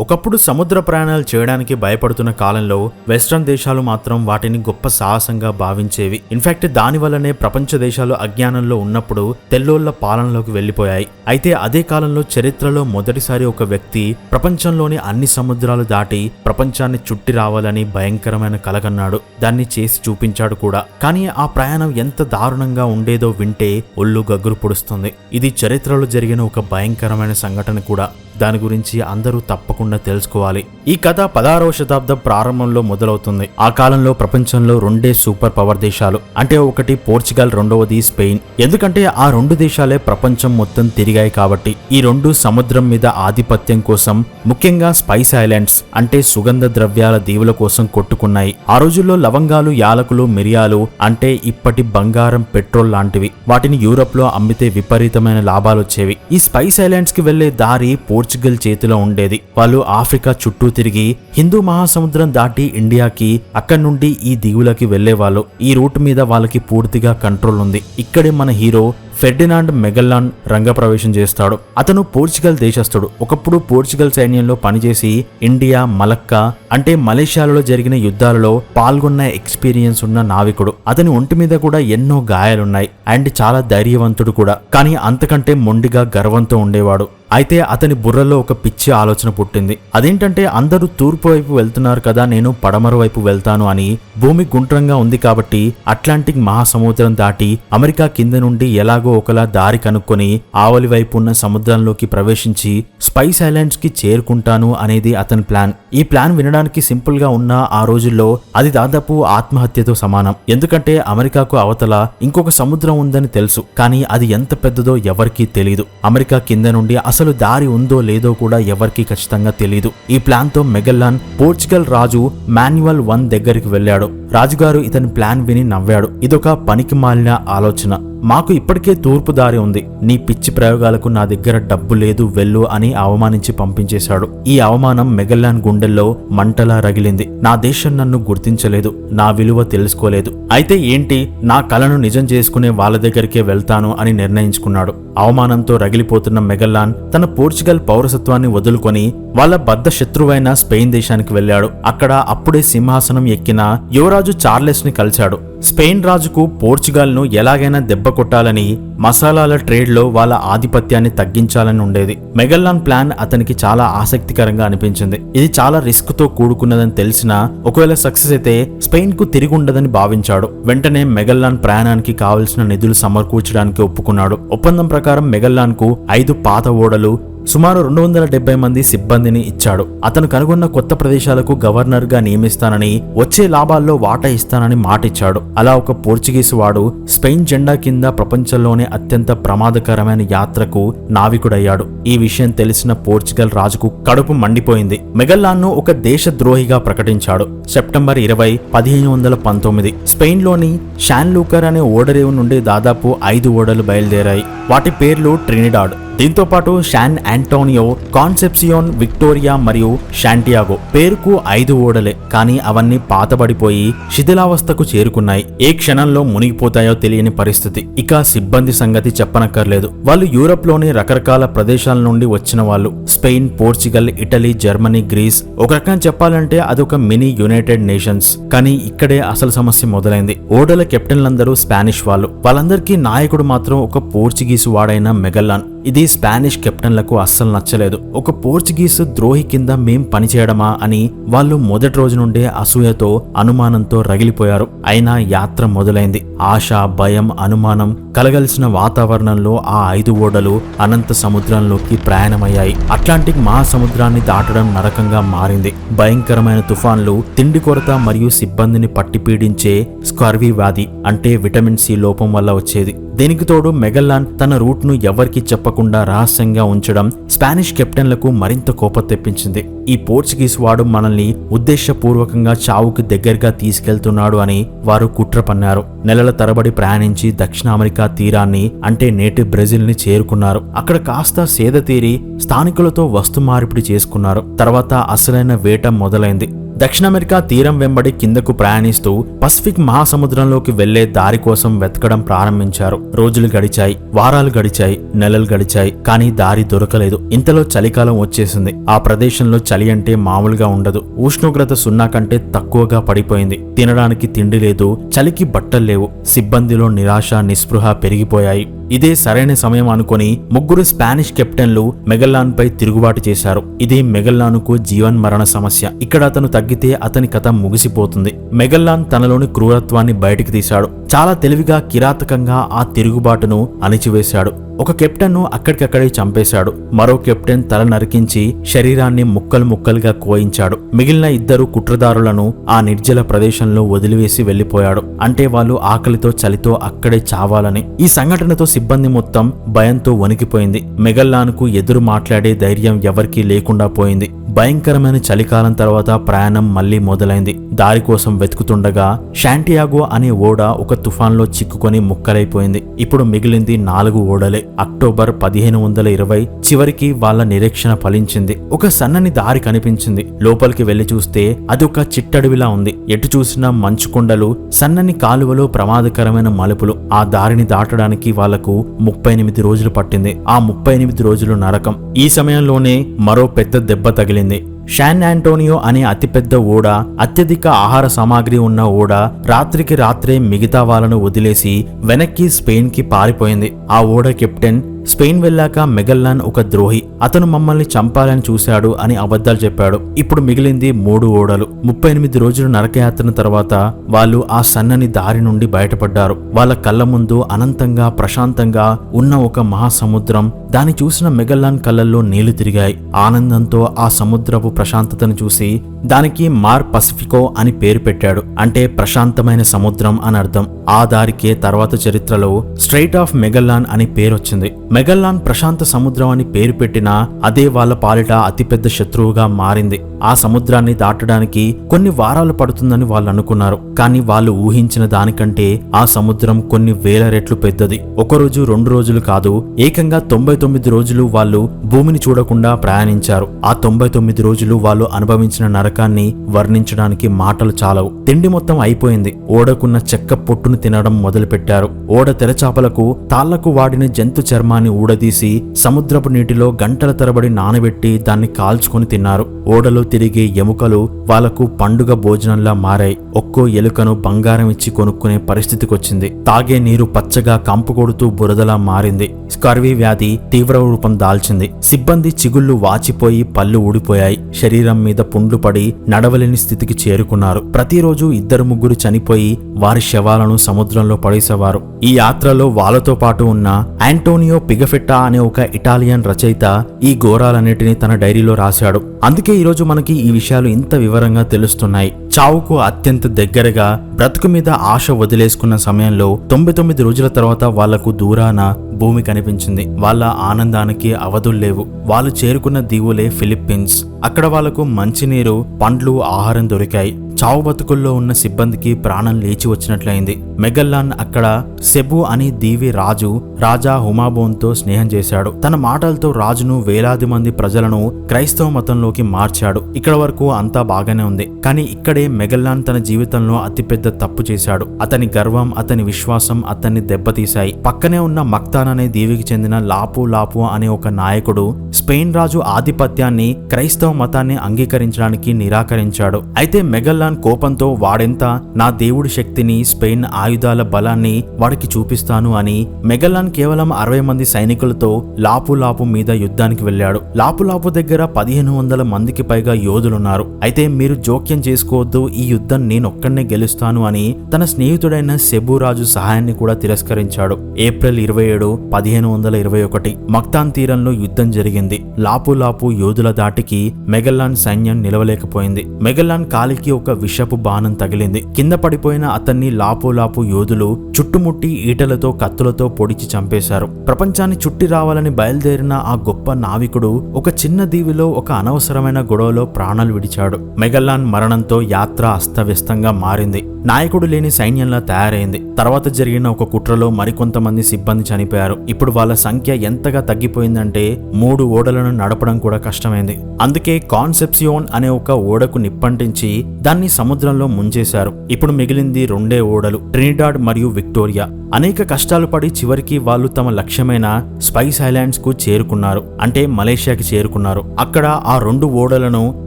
ఒకప్పుడు సముద్ర ప్రయాణాలు చేయడానికి భయపడుతున్న కాలంలో వెస్ట్రన్ దేశాలు మాత్రం వాటిని గొప్ప సాహసంగా భావించేవి. ఇన్ఫాక్ట్ దానివల్లనే ప్రపంచ దేశాలు అజ్ఞానంలో ఉన్నప్పుడు తెల్లోళ్ళ పాలనలోకి వెళ్ళిపోయాయి అయితే అదే కాలంలో చరిత్రలో మొదటిసారి ఒక వ్యక్తి ప్రపంచంలోని అన్ని సముద్రాలు దాటి ప్రపంచాన్ని చుట్టి రావాలని భయంకరమైన కలగన్నాడు. దాన్ని చేసి చూపించాడు కూడా. కానీ ఆ ప్రయాణం ఎంత దారుణంగా ఉండేదో వింటే ఒళ్ళు గగ్గురు పొడుస్తుంది. ఇది చరిత్రలో జరిగిన ఒక భయంకరమైన సంఘటన కూడా. దాని గురించి అందరూ తప్పకుండా తెలుసుకోవాలి. ఈ కథ పదహారవ శతాబ్దం ప్రారంభంలో మొదలవుతుంది. ఆ కాలంలో ప్రపంచంలో రెండే సూపర్ పవర్ దేశాలు అంటే ఒకటి పోర్చుగల్ రెండవది స్పెయిన్. ఎందుకంటే ఆ రెండు దేశాలే ప్రపంచం మొత్తం తిరిగాయి కాబట్టి ఈ రెండు సముద్రం మీద ఆధిపత్యం కోసం ముఖ్యంగా స్పైస్ ఐలాండ్స్ అంటే సుగంధ ద్రవ్యాల దీవుల కోసం కొట్టుకున్నాయి. ఆ రోజుల్లో లవంగాలు యాలకులు మిరియాలు అంటే ఇప్పటి బంగారం పెట్రోల్ లాంటివి. వాటిని యూరోప్లో అమ్మితే విపరీతమైన లాభాలు వచ్చేవి ఈ స్పైస్ ఐలాండ్స్కి వెళ్ళే దారి పోర్చుగల్ చేతిలో ఉండేది. వాళ్ళు ఆఫ్రికా చుట్టూ తిరిగి హిందూ మహాసముద్రం దాటి ఇండియాకి అక్కడి నుండి ఈ దిగులకి వెళ్ళేవాళ్ళు ఈ రూట్ మీద వాళ్ళకి పూర్తిగా కంట్రోల్ ఉంది. ఇక్కడే మన హీరో ఫెర్డినాండ్ మెగల్లాన్ రంగప్రవేశం చేస్తాడు. అతను పోర్చుగల్ దేశస్థుడు. ఒకప్పుడు పోర్చుగల్ సైన్యంలో పనిచేసి ఇండియా మలక్కా అంటే మలేషియాలో జరిగిన యుద్ధాలలో పాల్గొన్న ఎక్స్పీరియన్స్ ఉన్న నావికుడు. అతని ఒంటి మీద కూడా ఎన్నో గాయాలున్నాయి. అండ్ చాలా ధైర్యవంతుడు కూడా. కానీ అంతకంటే మొండిగా గర్వంతో ఉండేవాడు. అయితే అతని బుర్రలో ఒక పిచ్చి ఆలోచన పుట్టింది. అదేంటంటే అందరూ తూర్పు వైపు వెళ్తున్నారు కదా నేను పడమర వైపు వెళ్తాను అని భూమి గుండ్రంగా ఉంది కాబట్టి అట్లాంటిక్ మహాసముద్రం దాటి అమెరికా కింద నుండి ఎలాగో ఒకలా దారి కనుక్కొని ఆవలి వైపు ఉన్న సముద్రంలోకి ప్రవేశించి స్పైస్ ఐలాండ్స్కి చేరుకుంటాను అనేది అతని ప్లాన్. ఈ ప్లాన్ వినడానికి సింపుల్గా ఉన్న ఆ రోజుల్లో అది దాదాపు ఆత్మహత్యతో సమానం. ఎందుకంటే అమెరికాకు అవతల ఇంకొక సముద్రం ఉందని తెలుసు కానీ అది ఎంత పెద్దదో ఎవరికీ తెలియదు అమెరికా కింద నుండి అసలు దారి ఉందో లేదో కూడా ఎవరికీ ఖచ్చితంగా తెలియదు ఈ ప్లాన్తో మెగల్లాన్ పోర్చుగల్ రాజు మాన్యువల్ వన్ దగ్గరికి వెళ్ళాడు. రాజుగారు ఇతని ప్లాన్ విని నవ్వాడు. ఇదొక పనికి మాలిన ఆలోచన. మాకు ఇప్పటికే తూర్పు దారి ఉంది. నీ పిచ్చి ప్రయోగాలకు నా దగ్గర డబ్బు లేదు వెళ్ళు అని అవమానించి పంపించేశాడు. ఈ అవమానం మెగల్లాన్ గుండెల్లో మంటలా రగిలింది. నా దేశం నన్ను గుర్తించలేదు నా విలువ తెలుసుకోలేదు. అయితే ఏంటి నా కలను నిజం చేసుకునే వాళ్ళ దగ్గరికే వెళ్తాను అని నిర్ణయించుకున్నాడు. అవమానంతో రగిలిపోతున్న మెగల్లాన్ తన పోర్చుగల్ పౌరసత్వాన్ని వదులుకొని వాళ్ళ బద్ద శత్రువైన స్పెయిన్ దేశానికి వెళ్ళాడు. అక్కడ అప్పుడే సింహాసనం ఎక్కిన యువరాజు చార్లెస్ని కలిశాడు. స్పెయిన్ రాజుకు పోర్చుగాల్ను ఎలాగైనా దెబ్బ కొట్టాలని మసాలాల ట్రేడ్లో వాళ్ళ ఆధిపత్యాన్ని తగ్గించాలని ఉండేది. మెగల్లాన్ ప్లాన్ అతనికి చాలా ఆసక్తికరంగా అనిపించింది. ఇది చాలా రిస్క్తో కూడుకున్నదని తెలిసినా ఒకవేళ సక్సెస్ అయితే స్పెయిన్కు తిరిగి ఉండదని భావించాడు. వెంటనే మెగల్లాన్ ప్రయాణానికి కావలసిన నిధులు సమకూర్చడానికి ఒప్పుకున్నాడు. ఒప్పందం ప్రకారం మెగల్లాన్కు ఐదు పాత ఓడలు సుమారు రెండు వందల డెబ్బై మంది సిబ్బందిని ఇచ్చాడు. అతను కనుగొన్న కొత్త ప్రదేశాలకు గవర్నర్గా నియమిస్తానని వచ్చే లాభాల్లో వాటా ఇస్తానని మాటిచ్చాడు. అలా ఒక పోర్చుగీసు వాడు స్పెయిన్ జెండా కింద ప్రపంచంలోనే అత్యంత ప్రమాదకరమైన యాత్రకు నావికుడయ్యాడు. ఈ విషయం తెలిసిన పోర్చుగల్ రాజుకు కడుపు మండిపోయింది. మెగల్లాన్ను ఒక దేశద్రోహిగా ప్రకటించాడు. సెప్టెంబర్ ఇరవై పదిహేను వందల పంతొమ్మిది స్పెయిన్లోని షాన్ లూకర్ అనే ఓడరేవు నుండి దాదాపు ఐదు ఓడలు బయలుదేరాయి. వాటి పేర్లు ట్రినిడాడ్. దీంతో పాటు శాన్ ఆంటోనియో కాన్సెప్సియోన్ విక్టోరియా మరియు శాంటియాగో పేరుకు ఐదు ఓడలే. కానీ అవన్నీ పాతబడిపోయి శిథిలావస్థకు చేరుకున్నాయి. ఏ క్షణంలో మునిగిపోతాయో తెలియని పరిస్థితి. ఇక సిబ్బంది సంగతి చెప్పనక్కర్లేదు. వాళ్ళు యూరప్లోని రకరకాల ప్రదేశాల నుండి వచ్చిన వాళ్ళు. Spain Portugal Italy Germany Greece. ఒక రకంగా చెప్పాలంటే అదొక మినీ యునైటెడ్ నేషన్స్. కానీ ఇక్కడే అసలు సమస్య మొదలైంది. ఓడల కెప్టెన్లందరూ స్పానిష్ వాళ్ళు. వాళ్ళందరికీ నాయకుడు మాత్రం ఒక పోర్చుగీసు వాడైన మెగల్లాన్. ఇది స్పానిష్ కెప్టెన్లకు అస్సలు నచ్చలేదు. ఒక పోర్చుగీసు ద్రోహి కింద మేం పనిచేయడమా అని వాళ్ళు మొదటి రోజు నుండే అసూయతో అనుమానంతో రగిలిపోయారు. అయినా యాత్ర మొదలైంది. ఆశ భయం అనుమానం కలగలిసిన వాతావరణంలో ఆ ఐదు ఓడలు అనంత సముద్రంలోకి ప్రయాణమయ్యాయి. అట్లాంటిక్ మహాసముద్రాన్ని దాటడం నరకంగా మారింది. భయంకరమైన తుఫాన్లు తిండి కొరత మరియు సిబ్బందిని పట్టి పీడించే స్కర్వీ వ్యాధి అంటే విటమిన్ సి లోపం వల్ల వచ్చేది. దీనికి తోడు మెగల్లాన్ తన రూట్ను ఎవరికీ చెప్పకుండా రహస్యంగా ఉంచడం స్పానిష్ కెప్టెన్లకు మరింత కోపం తెప్పించింది. ఈ పోర్చుగీస్ వాడు మనల్ని ఉద్దేశపూర్వకంగా చావుకి దగ్గరగా తీసుకెళ్తున్నాడు అని వారు కుట్ర పన్నారు నెలల తరబడి ప్రయాణించి దక్షిణ అమెరికా తీరాన్ని అంటే నేటి బ్రెజిల్ని చేరుకున్నారు. అక్కడ కాస్త సేద తీరి స్థానికులతో వస్తు మార్పిడి చేసుకున్నారు. తర్వాత అసలైన వేట మొదలైంది. దక్షిణ అమెరికా తీరం వెంబడి కిందకు ప్రయాణిస్తూ పసిఫిక్ మహాసముద్రంలోకి వెళ్ళే దారి కోసం వెతకడం ప్రారంభించారు. రోజులు గడిచాయి వారాలు గడిచాయి నెలలు గడిచాయి కానీ దారి దొరకలేదు. ఇంతలో చలికాలం వచ్చేసింది. ఆ ప్రదేశంలో చలి అంటే మామూలుగా ఉండదు. ఉష్ణోగ్రత సున్నా కంటే తక్కువగా పడిపోయింది. తినడానికి తిండి లేదు చలికి బట్టలు లేవు. సిబ్బందిలో నిరాశ నిస్పృహ పెరిగిపోయాయి. ఇదే సరైన సమయం అనుకొని ముగ్గురు స్పానిష్ కెప్టెన్లు మెగల్లాన్ పై తిరుగుబాటు చేశారు. ఇది మెగల్లానుకు జీవన్ మరణ సమస్య. ఇక్కడ అతను తగ్గితే అతని కథ ముగిసిపోతుంది. మెగల్లాన్ తనలోని క్రూరత్వాన్ని బయటికి తీశాడు. చాలా తెలివిగా కిరాతకంగా ఆ తిరుగుబాటును అణిచివేశాడు. ఒక కెప్టెన్ను అక్కడికక్కడే చంపేశాడు. మరో కెప్టెన్ తల నరికించి శరీరాన్ని ముక్కలు ముక్కలుగా కోయించాడు. మిగిలిన ఇద్దరు కుట్రదారులను ఆ నిర్జల ప్రదేశంలో వదిలివేసి వెళ్ళిపోయాడు అంటే వాళ్ళు ఆకలితో చలితో అక్కడే చావాలని. ఈ సంఘటనతో సిబ్బంది మొత్తం భయంతో వణికిపోయింది. మెగల్లాన్కు ఎదురు మాట్లాడే ధైర్యం ఎవరికీ లేకుండా పోయింది. భయంకరమైన చలికాలం తర్వాత ప్రయాణం మళ్ళీ మొదలైంది. దారి కోసం వెతుకుతుండగా శాంటియాగో అనే ఓడ ఒక తుఫాన్లో చిక్కుకొని ముక్కలైపోయింది. ఇప్పుడు మిగిలింది నాలుగు ఓడలే. అక్టోబర్ పదిహేను వందల ఇరవై చివరికి వాళ్ళ నిరీక్షణ ఫలించింది. ఒక సన్నని దారి కనిపించింది. లోపలికి వెళ్ళి చూస్తే అది ఒక చిట్టడవిలా ఉంది. ఎటు చూసినా మంచు కొండలు సన్నని కాలువలు ప్రమాదకరమైన మలుపులు. ఆ దారిని దాటడానికి వాళ్ళకు ముప్పై ఎనిమిది రోజులు పట్టింది. ఆ ముప్పై ఎనిమిది రోజులు నరకం. ఈ సమయంలోనే మరో పెద్ద దెబ్బ తగిలింది. షాన్ ఆంటోనియో అనే అతిపెద్ద ఓడ అత్యధిక ఆహార సామాగ్రి ఉన్న ఓడ రాత్రికి రాత్రే మిగతా వాళ్ళను వదిలేసి వెనక్కి స్పెయిన్కి పారిపోయింది. ఆ ఓడ కెప్టెన్ స్పెయిన్ వెళ్ళాక మెగల్లాన్ ఒక ద్రోహి. అతను మమ్మల్ని చంపాలని చూశాడు అని అబద్ధాలు చెప్పాడు. ఇప్పుడు మిగిలింది మూడు ఓడలు. ముప్పై ఎనిమిది రోజులు నరకయాత్రన తర్వాత వాళ్ళు ఆ సన్నని దారి నుండి బయటపడ్డారు. వాళ్ళ కళ్ళ ముందు అనంతంగా ప్రశాంతంగా ఉన్న ఒక మహాసముద్రం. దాన్ని చూసిన మెగల్లాన్ కళ్ళల్లో నీళ్ళు తిరిగాయి. ఆనందంతో ఆ సముద్రపు ప్రశాంతతను చూసి దానికి మార్ పసిఫికో అని పేరు పెట్టాడు. అంటే ప్రశాంతమైన సముద్రం అని అర్థం. ఆ దారికే తర్వాత చరిత్రలో స్ట్రైట్ ఆఫ్ మెగల్లాన్ అని పేరొచ్చింది. మెగల్లాన్ ప్రశాంత సముద్రం అని పేరు పెట్టినా అదే వాళ్ళ పాలిట అతిపెద్ద శత్రువుగా మారింది. ఆ సముద్రాన్ని దాటడానికి కొన్ని వారాలు పడుతుందని వాళ్ళు అనుకున్నారు. కానీ వాళ్ళు ఊహించిన దానికంటే ఆ సముద్రం కొన్ని వేల రెట్లు పెద్దది. ఒకరోజు రెండు రోజులు కాదు ఏకంగా తొంభై తొమ్మిది రోజులు వాళ్ళు భూమిని చూడకుండా ప్రయాణించారు. ఆ తొంభై తొమ్మిది రోజులు వాళ్ళు అనుభవించిన నరకాన్ని వర్ణించడానికి మాటలు చాలవు. తిండి మొత్తం అయిపోయింది. ఓడకున్న చెక్క పొట్టును తినడం మొదలుపెట్టారు. ఓడ తెరచాపలకు తాళ్ళకు వాడిన జంతు చర్మాన్ని ఊడదీసి సముద్రపు నీటిలో గంటల తరబడి నానబెట్టి దాన్ని కాల్చుకొని తిన్నారు. ఓడలో తిరిగే ఎముకలు వాళ్ళకు పండుగ భోజనంలా మారాయి. ఒక్కో ఎలుకను బంగారం ఇచ్చి కొనుక్కునే పరిస్థితికొచ్చింది. తాగే నీరు పచ్చగా కంపు కొడుతూ బురదలా మారింది. స్కర్వీ వ్యాధి తీవ్ర రూపం దాల్చింది. సిబ్బంది చిగుళ్ళు వాచిపోయి పళ్ళు ఊడిపోయాయి. శరీరం మీద పుండ్లు పడి నడవలేని స్థితికి చేరుకున్నారు. ప్రతిరోజు ఇద్దరు ముగ్గురు చనిపోయి వారి శవాలను సముద్రంలో పడేసేవారు. ఈ యాత్రలో వాళ్ళతో పాటు ఉన్న ఆంటోనియో పిగఫెట్టా అనే ఒక ఇటాలియన్ రచయిత ఈ ఘోరాలన్నిటినీ తన డైరీలో రాశాడు. అందుకే ఈరోజు మనకి ఈ విషయాలు ఇంత వివరంగా తెలుస్తున్నాయి. చావుకు అత్యంత దగ్గరగా బ్రతుకు మీద ఆశ వదిలేసుకున్న సమయంలో తొంభై తొమ్మిది రోజుల తర్వాత వాళ్ళకు దూరాన భూమి కనిపించింది. వాళ్ళ ఆనందానికి అవధులు లేవు. వాళ్ళు చేరుకున్న దీవులే ఫిలిప్పీన్స్. అక్కడ వాళ్ళకు మంచినీరు పండ్లు ఆహారం దొరికాయి. చావు బతుకుల్లో ఉన్న సిబ్బందికి ప్రాణం లేచి వచ్చినట్లయింది. మెగల్లాన్ అక్కడ సెబు అని దీవి రాజు రాజా హుమాబోన్తో స్నేహం చేశాడు. తన మాటలతో రాజును వేలాది మంది ప్రజలను క్రైస్తవ మతంలోకి మార్చాడు. ఇక్కడ వరకు అంతా బాగానే ఉంది. కానీ ఇక్కడే మెగల్లాన్ తన జీవితంలో అతిపెద్ద తప్పు చేశాడు. అతని గర్వం అతని విశ్వాసం అతన్ని దెబ్బతీశాయి. పక్కనే ఉన్న మక్తాన్ అనే దీవికి చెందిన లాపు లాపు అనే ఒక నాయకుడు స్పెయిన్ రాజు ఆధిపత్యాన్ని క్రైస్తవ మతాన్ని అంగీకరించడానికి నిరాకరించాడు. అయితే మెగల్లాన్ కోపంతో వాడెంత? నా దేవుడి శక్తిని స్పెయిన్ ఆయుధాల బలాన్ని వాడికి చూపిస్తాను అని మెగల్లాన్ కేవలం అరవై మంది సైనికులతో లాపులాపు మీద యుద్ధానికి వెళ్ళాడు. లాపులాపు దగ్గర పదిహేను వందల మందికి పైగా యోధులున్నారు. అయితే మీరు జోక్యం చేసుకోవద్దు ఈ యుద్ధం నేనొక్కడనే గెలుస్తాను అని తన స్నేహితుడైన సెబురాజు సహాయాన్ని కూడా తిరస్కరించాడు. ఏప్రిల్ ఇరవై ఏడు పదిహేను వందల ఇరవై ఒకటి మక్తాన్ తీరంలో యుద్ధం జరిగింది. లాపులాపు యోధుల దాటికి మెగల్లాన్ సైన్యం నిలవలేకపోయింది. మెగల్లాన్ కాలికి ఒక విషపు బాణం తగిలింది. కింద పడిపోయిన అతన్ని లాపోలాపు యోధులు చుట్టుముట్టి ఈటలతో కత్తులతో పొడిచి చంపేశారు. ప్రపంచాన్ని చుట్టి రావాలని బయలుదేరిన ఆ గొప్ప నావికుడు ఒక చిన్న దీవిలో ఒక అనవసరమైన గొడవలో ప్రాణాలు విడిచాడు. మెగల్లాన్ మరణంతో యాత్ర అస్తవ్యస్తంగా మారింది. నాయకుడు లేని సైన్యంలా తయారైంది. తర్వాత జరిగిన ఒక కుట్రలో మరికొంతమంది సిబ్బంది చనిపోయారు. ఇప్పుడు వాళ్ళ సంఖ్య ఎంతగా తగ్గిపోయిందంటే మూడు ఓడలను నడపడం కూడా కష్టమైంది. అందుకే కాన్సెప్సియోన్ అనే ఒక ఓడకు నిప్పంటించి దాన్ని సముద్రంలో ముంచేశారు. ఇప్పుడు మిగిలింది రెండే ఓడలు ట్రినిడాడ్ మరియు విక్టోరియా. అనేక కష్టాలు పడి చివరికి వాళ్ళు తమ లక్ష్యమైన స్పైస్ ఐలాండ్స్కు చేరుకున్నారు. అంటే మలేషియాకి చేరుకున్నారు. అక్కడ ఆ రెండు ఓడలను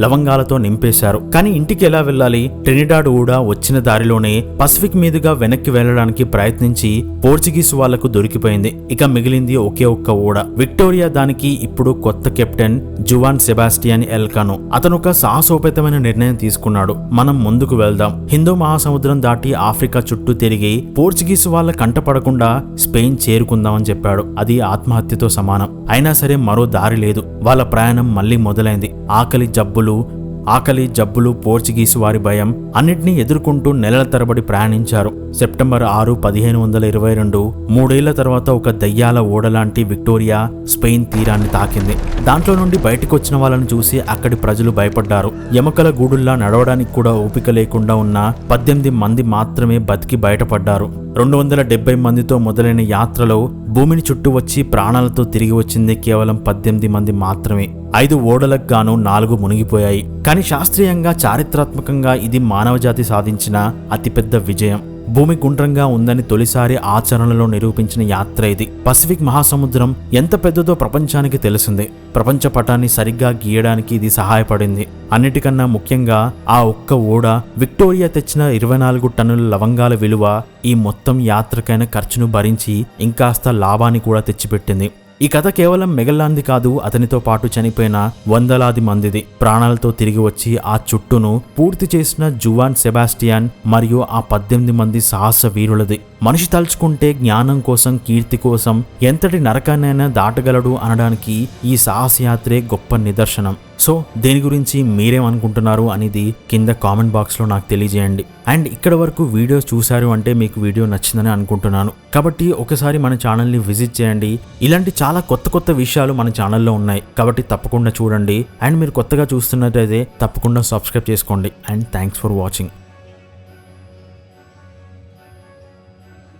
లవంగాలతో నింపేశారు. కానీ ఇంటికి ఎలా వెళ్ళాలి? ట్రినిడాడ్ ఓడ వచ్చిన దారిలోనే పసిఫిక్ మీదుగా వెనక్కి వెళ్ళడానికి ప్రయత్నించి పోర్చుగీస్ వాళ్ళకు దొరికిపోయింది. ఇక మిగిలింది ఒకే ఒక్క ఓడ. విక్టోరియా దానికి ఇప్పుడు కొత్త కెప్టెన్ జువాన్ సెబాస్టియన్ ఎల్కాను. అతను ఒక సాహసోపేతమైన నిర్ణయం తీసుకున్నాడు. మనం ముందుకు వెళ్దాం. హిందూ మహాసముద్రం దాటి ఆఫ్రికా చుట్టూ తిరిగి పోర్చుగీస్ వాళ్ళ కంటపడకుండా స్పెయిన్ చేరుకుందామని చెప్పాడు. అది ఆత్మహత్యతో సమానం. అయినా సరే మరో దారి లేదు. వాళ్ళ ప్రయాణం మళ్ళీ మొదలైంది. ఆకలి జబ్బులు ఆకలి జబ్బులు పోర్చుగీసు వారి భయం అన్నిటినీ ఎదుర్కొంటూ నెలల తరబడి ప్రయాణించారు. సెప్టెంబర్ ఆరు పదిహేను వందల ఇరవై రెండు మూడేళ్ళ తర్వాత ఒక దయ్యాల ఓడలాంటి విక్టోరియా స్పెయిన్ తీరాన్ని తాకింది. దాంట్లో నుండి బయటకు వచ్చిన వాళ్ళని చూసి అక్కడి ప్రజలు భయపడ్డారు. ఎముకల గూడుల్లా నడవడానికి కూడా ఓపిక లేకుండా ఉన్న పద్దెనిమిది మంది మాత్రమే బతికి బయటపడ్డారు. రెండు వందల డెబ్బై మందితో మొదలైన యాత్రలో భూమిని చుట్టూ వచ్చి ప్రాణాలతో తిరిగి వచ్చింది కేవలం పద్దెనిమిది మంది మాత్రమే. ఐదు ఓడలకు గాను నాలుగు మునిగిపోయాయి. కానీ శాస్త్రీయంగా చారిత్రాత్మకంగా ఇది మానవజాతి సాధించిన అతిపెద్ద విజయం. భూమి గుండ్రంగా ఉందని తొలిసారి ఆచరణలో నిరూపించిన యాత్ర ఇది. పసిఫిక్ మహాసముద్రం ఎంత పెద్దదో ప్రపంచానికి తెలిసింది. ప్రపంచ పటాన్ని సరిగ్గా గీయడానికి ఇది సహాయపడింది. అన్నిటికన్నా ముఖ్యంగా ఆ ఒక్క ఓడ విక్టోరియా తెచ్చిన ఇరవై నాలుగు టన్నుల లవంగాల విలువ ఈ మొత్తం యాత్రకైన ఖర్చును భరించి ఇంకాస్త లాభాన్ని కూడా తెచ్చిపెట్టింది. ఈ కథ కేవలం మెగల్లాంది కాదు అతనితో పాటు చనిపోయిన వందలాది మందిది. ప్రాణాలతో తిరిగి వచ్చి ఆ చుట్టూను పూర్తి చేసిన జువాన్ సెబాస్టియాన్ మరియు ఆ పద్దెనిమిది మంది సాహస వీరులది. మనిషి తలుచుకుంటే జ్ఞానం కోసం కీర్తి కోసం ఎంతటి నరకాన్నైనా దాటగలడు అనడానికి ఈ సాహసయాత్రే గొప్ప నిదర్శనం. సో దేని గురించి మీరేమనుకుంటున్నారు అనేది కింద కామెంట్ బాక్స్లో నాకు తెలియజేయండి. అండ్ ఇక్కడ వరకు వీడియో చూశారు అంటే మీకు వీడియో నచ్చిందని అనుకుంటున్నాను. కాబట్టి ఒకసారి మన ఛానల్ని విజిట్ చేయండి. ఇలాంటి చాలా కొత్త కొత్త విషయాలు మన ఛానల్లో ఉన్నాయి. కాబట్టి తప్పకుండా చూడండి. అండ్ మీరు కొత్తగా చూస్తున్నట్టయితే తప్పకుండా సబ్స్క్రైబ్ చేసుకోండి. And thanks for watching.